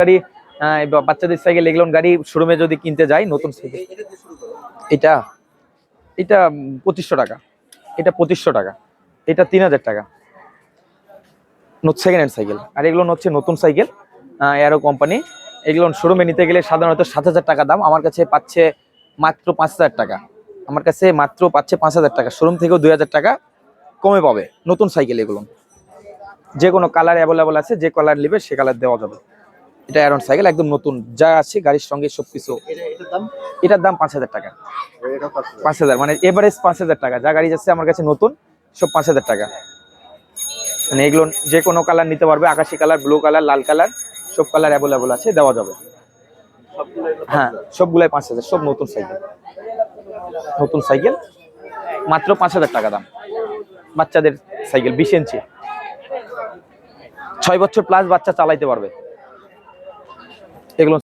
গাড়ি বাচ্চাদের সাইকেল এগুলো গাড়ি শোরুমে যদি কিনতে যাই, নতুন সাইকেল। এটা এটা পঁচিশশো টাকা। এটা পঁচিশশো টাকা। এটা তিন হাজার টাকা। Second hand cycle. আর এগুলো হচ্ছে নতুন সাইকেল এরো কোম্পানি এগুলো শোরুমে নিতে গেলে সাধারণত সাত হাজার টাকা দাম। আমার কাছে পাচ্ছে মাত্র পাঁচ হাজার টাকা। আমার কাছে মাত্র পাচ্ছে পাঁচ হাজার টাকা। শোরুম থেকেও দুই হাজার টাকা কমে পাবে নতুন সাইকেল এগুলো। যে কোনো কালার অ্যাভেলেবল আছে, যে কালার নেবে, সে কালার দেওয়া যাবে। এটা অ্যারন সাইকেল একদম নতুন। যা আছে গাড়ির সঙ্গে সবকিছু। এটার দাম পাঁচ হাজার টাকা। পাঁচ হাজার মানে এভারেজ পাঁচ হাজার টাকা। যা গাড়ি যাচ্ছে আমার কাছে নতুন, সব পাঁচ হাজার টাকা। মানে এগুলো যে কোনো কালার নিতে পারবে, আকাশি কালার ব্লু কালার লাল কালার সব কালার অ্যাভেলেবল আছে, দেওয়া যাবে। হ্যাঁ সবগুলাই পাঁচ হাজার, সব নতুন সাইকেল নতুন সাইকেল মাত্র পাঁচ হাজার টাকা দাম। বাচ্চাদের সাইকেল বিশ ইঞ্চি। ছয় বছর প্লাস বাচ্চা চালাইতে পারবে। এগুলো